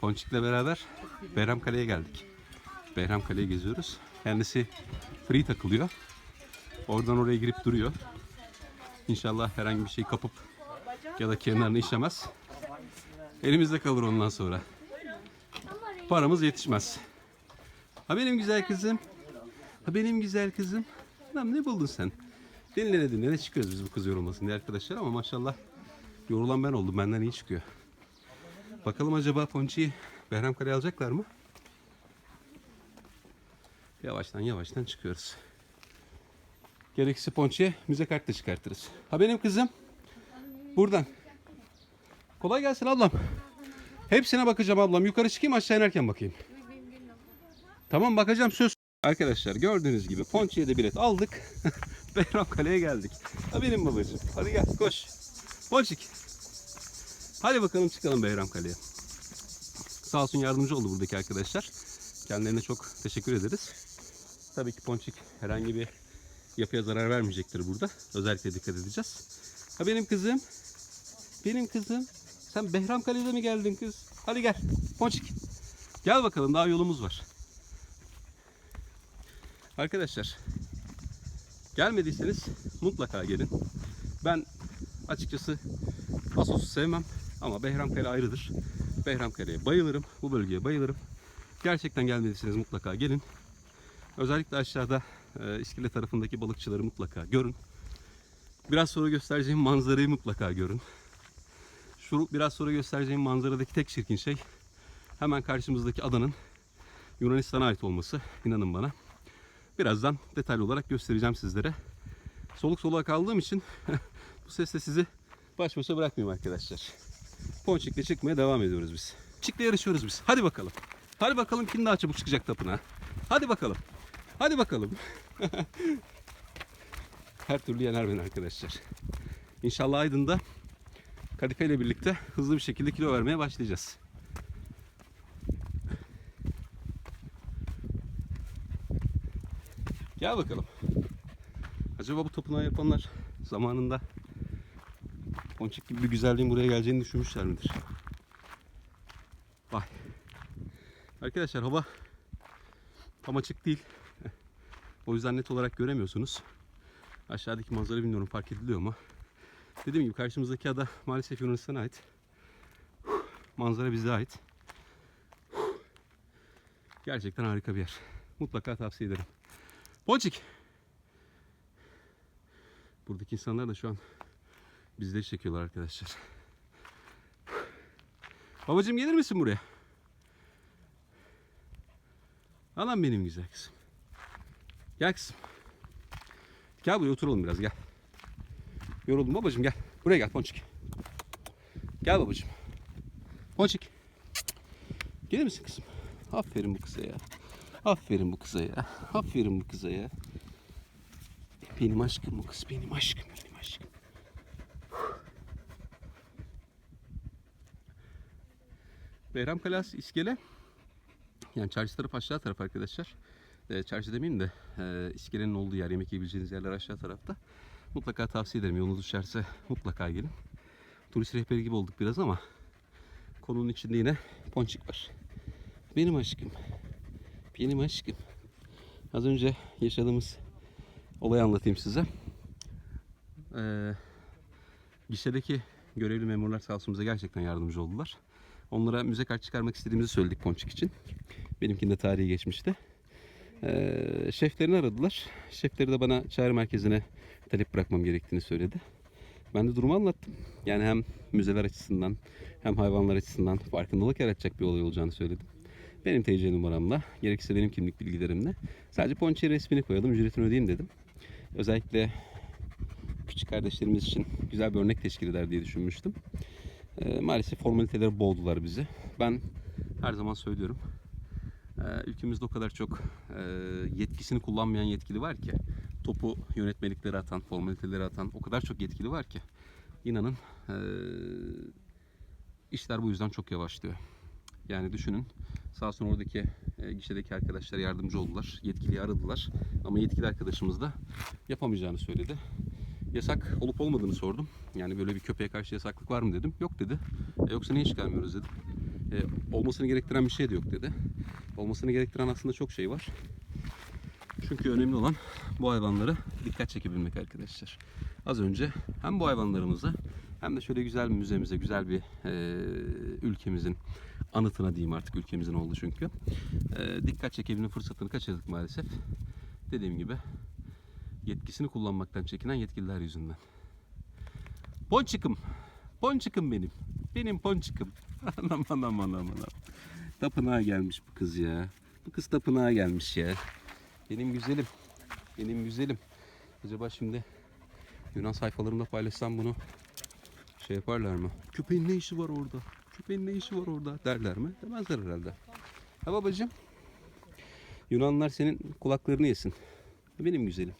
Ponçik'le beraber Behram Kale'ye geldik. Behram Kale'yi geziyoruz. Kendisi free takılıyor. Oradan oraya girip duruyor. İnşallah herhangi bir şey kapıp ya da kenarına işemez. Elimizde kalır ondan sonra. Paramız yetişmez. Ha benim güzel kızım. Ha benim güzel kızım. Lan ne buldun sen? Dinlene dinlene çıkıyoruz biz bu kız yorulmasın diye arkadaşlar ama maşallah yorulan ben oldum. Benden iyi çıkıyor. Bakalım acaba Ponçi'yi Behram Kale'ye alacaklar mı? Yavaştan yavaştan çıkıyoruz. Gerekirse Ponçi'ye müze kart da çıkartırız. Ha benim kızım. Buradan. Kolay gelsin ablam. Hepsine bakacağım ablam. Yukarı çıkayım aşağı inerken bakayım. Tamam bakacağım söz. Arkadaşlar gördüğünüz gibi Ponçi'ye de bilet aldık. Behram Kale'ye geldik. Ha benim babacığım. Hadi gel koş. Ponçik. Hadi bakalım çıkalım Behram Kale'ye. Sağ olsun yardımcı oldu buradaki arkadaşlar. Kendilerine çok teşekkür ederiz. Tabii ki Ponçik herhangi bir yapıya zarar vermeyecektir burada. Özellikle dikkat edeceğiz. Ha benim kızım. Benim kızım. Sen Behram Kale'de mi geldin kız? Hadi gel. Ponçik. Gel bakalım daha yolumuz var. Arkadaşlar gelmediyseniz mutlaka gelin. Ben açıkçası Asos'u sevmem ama Behram Kale ayrıdır. Behram Kale'ye bayılırım. Bu bölgeye bayılırım. Gerçekten gelmediyseniz mutlaka gelin. Özellikle aşağıda e, İskele tarafındaki balıkçıları mutlaka görün. Biraz sonra göstereceğim manzarayı mutlaka görün. Şu biraz sonra göstereceğim manzaradaki tek çirkin şey hemen karşımızdaki adanın Yunanistan'a ait olması. İnanın bana. Birazdan detaylı olarak göstereceğim sizlere. Soluk soluğa kaldığım için bu sesle sizi baş başa bırakmayayım arkadaşlar. Ponçik'le çıkmaya devam ediyoruz biz. Çik'le yarışıyoruz biz. Hadi bakalım. Hadi bakalım kim daha çabuk çıkacak tapınağa. Hadi bakalım. Hadi bakalım. Her türlü yener beni arkadaşlar. İnşallah Aydın'da Kadife ile birlikte hızlı bir şekilde kilo vermeye başlayacağız. Gel bakalım. Acaba bu tapınağı yapanlar zamanında Ponçik gibi bir güzelliğin buraya geleceğini düşünmüşler midir? Vay. Arkadaşlar hava tam açık değil. O yüzden net olarak göremiyorsunuz. Aşağıdaki manzara bilmiyorum fark ediliyor mu? Dediğim gibi karşımızdaki ada maalesef Yunanistan'a ait. Manzara bize ait. Gerçekten harika bir yer. Mutlaka tavsiye ederim. Ponçik. Buradaki insanlar da şu an bizleri çekiyorlar arkadaşlar. Babacım gelir misin buraya? Anam benim güzel kızım. Gel kızım. Gel buraya oturalım biraz gel. Yoruldum babacım gel. Buraya gel Ponçik. Gel babacım. Ponçik. Gelir misin kızım? Aferin bu kıza ya. Aferin bu kıza ya. Aferin bu kıza ya. Benim aşkım bu kız. Benim aşkım. Behram Kalası iskele. Yani çarşı taraf aşağı taraf arkadaşlar. E, çarşı demeyeyim de e, iskelenin olduğu yer, yemek yiyebileceğiniz yerler aşağı tarafta. Mutlaka tavsiye ederim. Yolunuz düşerse mutlaka gelin. Turist rehberi gibi olduk biraz ama konunun içinde yine ponçik var. Benim aşkım. Benim aşkım. Az önce yaşadığımız olayı anlatayım size. Ee, gişedeki görevli memurlar sağ olsun bize gerçekten yardımcı oldular. Onlara müze kart çıkarmak istediğimizi söyledik Ponçik için. Benimkinde tarihi geçmişti. Ee, şeflerini aradılar. Şefleri de bana çağrı merkezine talep bırakmam gerektiğini söyledi. Ben de durumu anlattım. Yani hem müzeler açısından hem hayvanlar açısından farkındalık yaratacak bir olay olacağını söyledim. Benim TC numaramla, gerekirse benim kimlik bilgilerimle sadece ponçiye resmini koyalım, ücretini ödeyeyim dedim. Özellikle küçük kardeşlerimiz için güzel bir örnek teşkil eder diye düşünmüştüm. Ee, maalesef formaliteleri boğdular bizi. Ben her zaman söylüyorum. Ee, ülkemizde o kadar çok e, yetkisini kullanmayan yetkili var ki topu yönetmelikleri atan, formaliteleri atan o kadar çok yetkili var ki inanın e, işler bu yüzden çok yavaşlıyor. Yani düşünün sağ olsun oradaki e, gişedeki arkadaşlar yardımcı oldular. Yetkiliyi aradılar ama yetkili arkadaşımız da yapamayacağını söyledi. Yasak olup olmadığını sordum. Yani böyle bir köpeğe karşı yasaklık var mı dedim. Yok dedi. E, yoksa niye çıkarmıyoruz dedim. E, olmasını gerektiren bir şey de yok dedi. Olmasını gerektiren aslında çok şey var. Çünkü önemli olan bu hayvanlara dikkat çekebilmek arkadaşlar. Az önce hem bu hayvanlarımıza hem de şöyle güzel bir müzemize, güzel bir e, ülkemizin anıtına diyeyim artık ülkemizin oldu çünkü. E, dikkat çekebilme fırsatını kaçırdık maalesef. Dediğim gibi yetkisini kullanmaktan çekinen yetkililer yüzünden. Ponçikım. Ponçikım benim. Benim ponçikım. anam anam anam anam. Tapınağa gelmiş bu kız ya. Bu kız tapınağa gelmiş ya. Benim güzelim. Benim güzelim. Acaba şimdi Yunan sayfalarında paylaşsam bunu şey yaparlar mı? Köpeğin ne işi var orada? Köpeğin ne işi var orada derler mi? Demezler herhalde. Ha babacığım. Yunanlar senin kulaklarını yesin. Benim güzelim.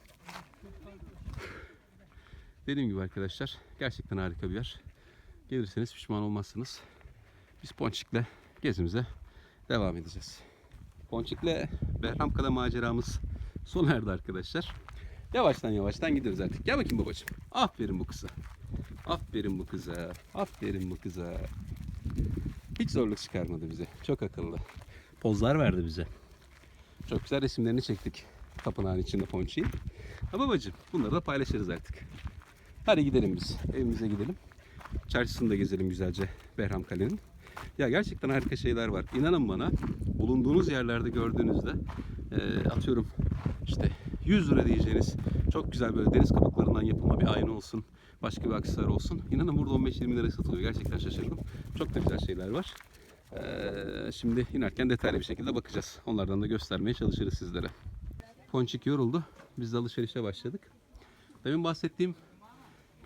Dediğim gibi arkadaşlar gerçekten harika bir yer. Gelirseniz pişman olmazsınız. Biz Ponçik'le gezimize devam edeceğiz. Ponçik'le Berhamkala maceramız sona erdi arkadaşlar. Yavaştan yavaştan gidiyoruz artık. Gel bakayım babacığım. Aferin bu kıza. Aferin bu kıza. Aferin bu kıza. Hiç zorluk çıkarmadı bize. Çok akıllı. Pozlar verdi bize. Çok güzel resimlerini çektik. Tapınağın içinde Ponçik'in. Ha babacığım bunları da paylaşırız artık. Hadi gidelim biz. Evimize gidelim. Çarşısını da gezelim güzelce Behram Kale'nin. Ya gerçekten harika şeyler var. İnanın bana bulunduğunuz yerlerde gördüğünüzde e, atıyorum işte 100 lira diyeceğiniz çok güzel böyle deniz kabuklarından yapılma bir ayna olsun. Başka bir aksesuar olsun. İnanın burada 15-20 lira satılıyor. Gerçekten şaşırdım. Çok da güzel şeyler var. E, şimdi inerken detaylı bir şekilde bakacağız. Onlardan da göstermeye çalışırız sizlere. Ponçik yoruldu. Biz de alışverişe başladık. Demin bahsettiğim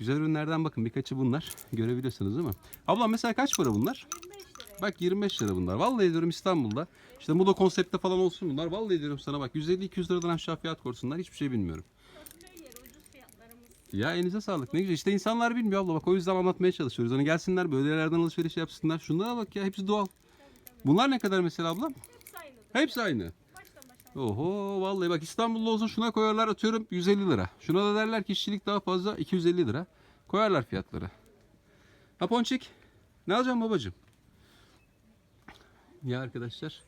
Güzel ürünlerden bakın birkaçı bunlar. Görebiliyorsunuz değil mi? Abla mesela kaç para bunlar? 25 liraya. Bak 25 lira bunlar. Vallahi diyorum İstanbul'da. İşte Moda konsepte falan olsun bunlar. Vallahi diyorum sana bak 150-200 liradan aşağı fiyat korsunlar. Hiçbir şey bilmiyorum. Ya elinize sağlık. Ne güzel. İşte insanlar bilmiyor abla. Bak o yüzden anlatmaya çalışıyoruz. Hani gelsinler böyle yerlerden alışveriş yapsınlar. Şunlara bak ya. Hepsi doğal. Bunlar ne kadar mesela abla? Hepsi aynı. Hepsi aynı. Oho vallahi bak İstanbul'da olsa şuna koyarlar atıyorum 150 lira. Şuna da derler ki işçilik daha fazla 250 lira. Koyarlar fiyatları. Ha Ponçik ne alacağım babacığım? Ya arkadaşlar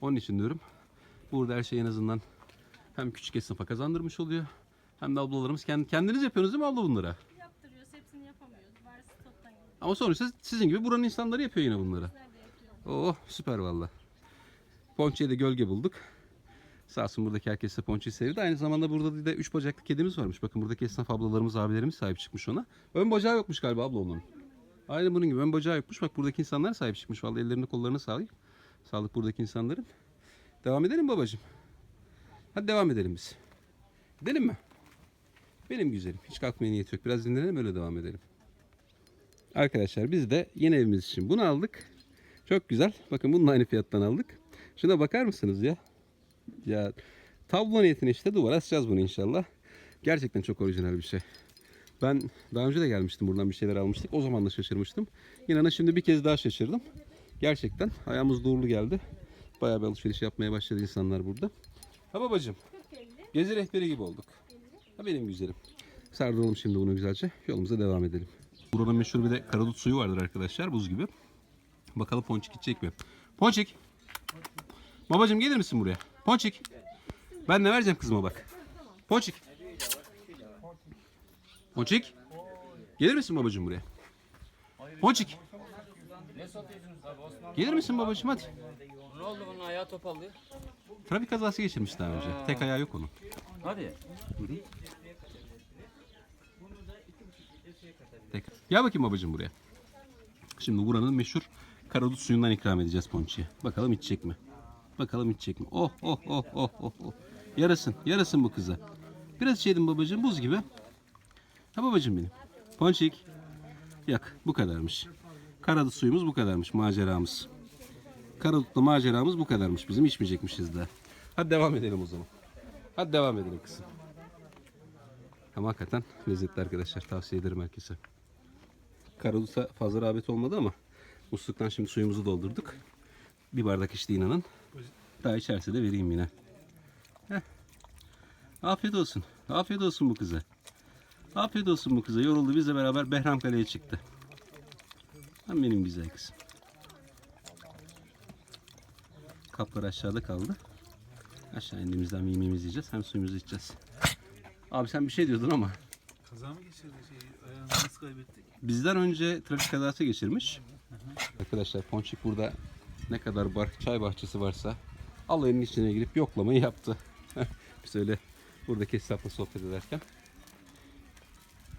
onun için diyorum. Burada her şey en azından hem küçük esnafa kazandırmış oluyor. Hem de ablalarımız kendi, kendiniz yapıyorsunuz değil mi abla bunlara? Yaptırıyoruz. Hepsini yapamıyoruz. Bari stoktan geliyor. Ama sonuçta sizin gibi buranın insanları yapıyor yine bunları. Oh süper valla. Ponçi'ye de gölge bulduk. Sağ olsun buradaki herkes de Ponçi'yi sevdi. Aynı zamanda burada de üç bacaklı kedimiz varmış. Bakın buradaki esnaf ablalarımız, abilerimiz sahip çıkmış ona. Ön bacağı yokmuş galiba abla onun. Aynı bunun gibi ön bacağı yokmuş. Bak buradaki insanlar sahip çıkmış. Vallahi ellerini kollarını sağlayıp. Sağlık buradaki insanların. Devam edelim babacığım. Hadi devam edelim biz. Gidelim mi? Benim güzelim. Hiç kalkmaya niyet yok. Biraz dinlenelim öyle devam edelim. Arkadaşlar biz de yeni evimiz için bunu aldık. Çok güzel. Bakın bunun aynı fiyattan aldık. Şuna bakar mısınız ya? Ya tablo niyetine işte duvara asacağız bunu inşallah. Gerçekten çok orijinal bir şey. Ben daha önce de gelmiştim buradan bir şeyler almıştık. O zaman da şaşırmıştım. İnanın şimdi bir kez daha şaşırdım. Gerçekten ayağımız doğrulu geldi. Bayağı bir alışveriş yapmaya başladı insanlar burada. Ha babacığım 40 50. gezi rehberi gibi olduk. Ha benim güzelim. Sardıralım şimdi bunu güzelce. Yolumuza devam edelim. Buranın meşhur bir de karadut suyu vardır arkadaşlar buz gibi. Bakalım Ponçik gidecek mi? Ponçik. Babacığım gelir misin buraya? Ponçik. Ben ne vereceğim kızıma bak. Ponçik. Ponçik. Gelir misin babacığım buraya? Ponçik. Ne satıyorsunuz abi Osman? Gelir misin babacığım hadi. Ne oldu bunun ayağı topaldı? Trafik kazası geçirmiş daha önce. Tek ayağı yok onun. Hadi. Tek. Gel bakayım babacığım buraya. Şimdi buranın meşhur karadut suyundan ikram edeceğiz ponçiye. Bakalım içecek mi? Bakalım içecek mi? Oh oh oh oh oh oh. Yarasın, yarasın bu kıza. Biraz içelim babacığım buz gibi. Ha babacığım benim. Ponçik. Yak bu kadarmış. Karadut suyumuz bu kadarmış maceramız. Karadutlu maceramız bu kadarmış bizim içmeyecekmişiz daha. Hadi devam edelim o zaman. Hadi devam edelim kızım. Ama hakikaten lezzetli arkadaşlar tavsiye ederim herkese. Karadut'a fazla rağbet olmadı ama musluktan şimdi suyumuzu doldurduk. Bir bardak içti inanın. Daha içerse de vereyim yine. Heh. Afiyet olsun. Afiyet olsun bu kıza. Afiyet olsun bu kıza. Yoruldu bizle beraber Behram Kale'ye çıktı. Hem benim güzel kızım. Kaplar aşağıda kaldı. Aşağı indiğimizden yemeğimizi yiyeceğiz. Hem suyumuzu içeceğiz. Abi sen bir şey diyordun ama. Kaza mı geçirdi şey? Ayağını nasıl kaybettik? Bizden önce trafik kazası geçirmiş. Arkadaşlar Ponçik burada ne kadar bar, çay bahçesi varsa alayının içine girip yoklamayı yaptı. Biz öyle buradaki hesapla sohbet ederken.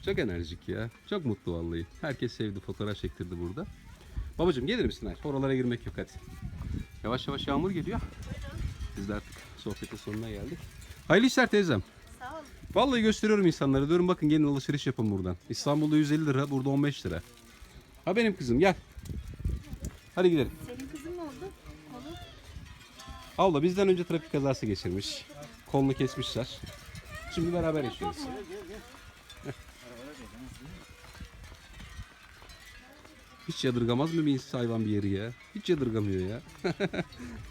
Çok enerjik ya. Çok mutlu vallahi. Herkes sevdi. Fotoğraf çektirdi burada. Babacım gelir misin? Hayır, Oralara girmek yok hadi. Yavaş yavaş yağmur geliyor. Biz de artık sohbetin sonuna geldik. Hayırlı işler teyzem. Sağ ol. Vallahi gösteriyorum insanlara. Diyorum bakın gelin alışveriş yapın buradan. İstanbul'da 150 lira, burada 15 lira. Ha benim kızım gel. Hadi gidelim. Abla bizden önce trafik kazası geçirmiş. Kolunu kesmişler. Şimdi beraber yaşıyoruz. Hiç yadırgamaz mı bir insan hayvan bir yeri ya? Hiç yadırgamıyor ya.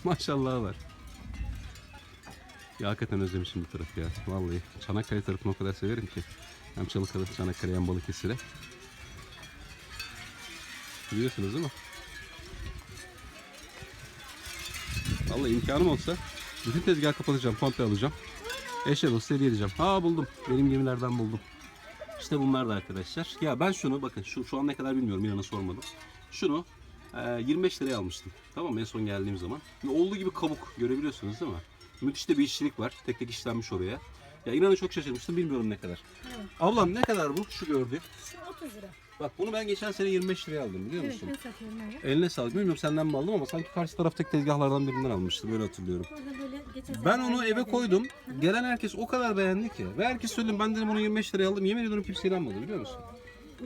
Maşallah var. Ya hakikaten özlemişim bu tarafı ya. Vallahi Çanakkale tarafını o kadar severim ki. Hem Çalıkale, Çanakkale hem Balıkesir'e. Biliyorsunuz değil mi? Vallahi imkanım olsa bütün tezgahı kapatacağım, komple alacağım. Eşe dost hediye edeceğim. Ha buldum. Benim gemilerden buldum. İşte bunlar da arkadaşlar. Ya ben şunu bakın şu, şu an ne kadar bilmiyorum inanın sormadım. Şunu e, 25 liraya almıştım. Tamam en son geldiğim zaman. Ve olduğu gibi kabuk görebiliyorsunuz değil mi? Müthiş de bir işçilik var. Tek tek işlenmiş oraya. Ya inanın çok şaşırmıştım bilmiyorum ne kadar. Ablam ne kadar bu şu gördüğün? Şu 30 lira. Bak bunu ben geçen sene 25 liraya aldım biliyor Evet musun? ben satıyorum öyle. Eline sağlık. Bilmiyorum senden mi aldım ama sanki karşı taraftaki tezgahlardan birinden almıştım. Hatırlıyorum. Orada böyle geçen Ben onu eve koydum. Gelen herkes o kadar beğendi ki. Ve herkes söyledim ben dedim onu 25 liraya aldım. Yemin ediyorum kimse inanmadı biliyor musun?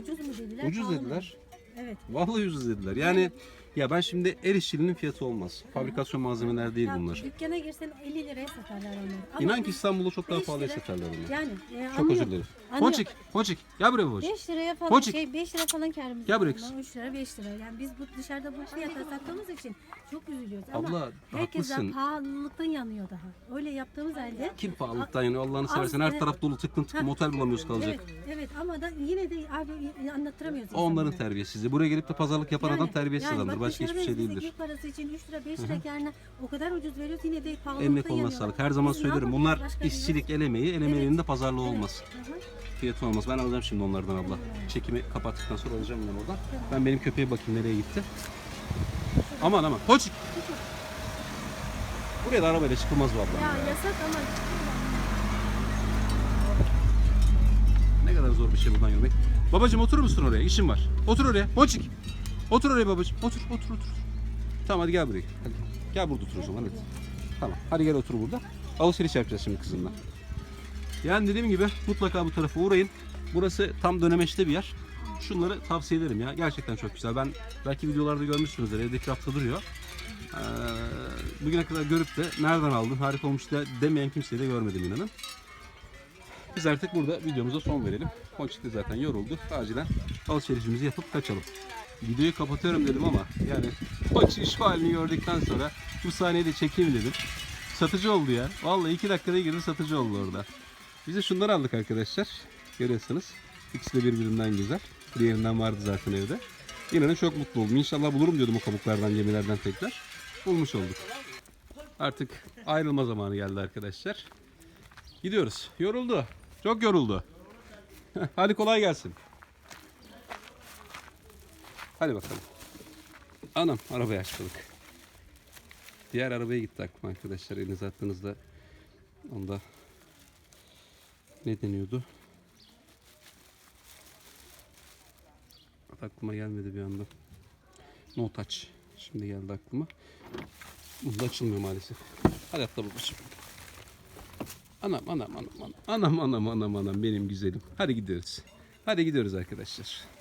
Ucuz mu dediler? Ucuz pahalı mı? dediler. Evet. Vallahi ucuz dediler. Yani ya ben şimdi el işçiliğinin fiyatı olmaz. Fabrikasyon malzemeler değil Ya, bunlar. Dükkana girsen 50 liraya satarlar onları. Ama İnan ki İstanbul'da çok daha beş pahalıya lira- satarlar onu. Yani e, Çok anlıyor- özür dilerim. anlıyor. Ponçik, Ponçik. Gel buraya babacığım. 5 liraya falan Ponçik. şey 5 lira falan karımız. Gel buraya kız. 3 lira 5 lira. Yani biz bu dışarıda bu fiyata sattığımız için çok üzülüyoruz. Ama Abla herkes haklısın. pahalılıktan yanıyor daha. Öyle yaptığımız halde Kim pahalılıktan yanıyor Allah'ını seversen her evet. taraf dolu tıklım tıklım Ha. otel bulamıyoruz kalacak. Evet, evet ama da yine de abi anlattıramıyoruz. O onların insanlara. terbiyesizliği. Buraya gelip de pazarlık yapan adam Yani- terbiyesiz yani adamdır. bak Başka hiçbir şey değildir. parası için 3 lira 5 lira karına o kadar ucuz veriyoruz yine de pahalılıktan Eline koluna yanıyorlar. sağlık. Her zaman Biz ne söylerim. yapalım? Bunlar Başka bir işçilik, el emeği. El emeğinin de pazarlığı olmaz. Hı hı. Fiyatı olmaz. Ben alacağım şimdi onlardan abla. Çekimi kapattıktan sonra alacağım ben oradan. Ben benim köpeğe bakayım nereye gitti. Aman aman. Poçik. Buraya da arabayla çıkılmaz bu abla. Ya yasak ama Ne kadar zor bir şey buradan yürümek. Babacım oturur musun oraya? İşim var. Otur oraya. Poçik. Otur oraya babacım. Otur, otur, otur. Tamam hadi gel buraya. Hadi. Gel burada otur o zaman hadi. Tamam. Hadi gel otur burada. Alışveriş yapacağız şimdi kızımla. Yani dediğim gibi mutlaka bu tarafa uğrayın. Burası tam dönemeçte bir yer. Şunları tavsiye ederim ya. Gerçekten çok güzel. Ben belki videolarda görmüşsünüzdür. Evdeki rafta duruyor. Ee, bugüne kadar görüp de nereden aldın harika olmuş de demeyen kimseyi de görmedim inanın. Biz artık burada videomuza son verelim. Ponçik de zaten yoruldu. Acilen alışverişimizi yapıp kaçalım. Videoyu kapatıyorum dedim ama yani Ponçik'in şu halini gördükten sonra bu sahneyi de çekeyim dedim. Satıcı oldu ya. Vallahi iki dakikada girdi satıcı oldu orada. Biz de şunları aldık arkadaşlar. Görüyorsunuz. İkisi de birbirinden güzel. Diğerinden vardı zaten evde. İnanın çok mutlu oldum. İnşallah bulurum diyordum o kabuklardan, gemilerden tekrar. Bulmuş olduk. Artık ayrılma zamanı geldi arkadaşlar. Gidiyoruz. Yoruldu. Çok yoruldu. Hadi kolay gelsin. Hadi bakalım. Anam arabaya açmadık. Diğer arabaya gitti aklım arkadaşlar. Elinize attığınızda onda ne deniyordu? Aklıma gelmedi bir anda. No touch. Şimdi geldi aklıma. Bunda açılmıyor maalesef. Hadi atla babacığım. Anam anam anam anam anam anam anam anam benim güzelim. Hadi gidiyoruz. Hadi gidiyoruz arkadaşlar.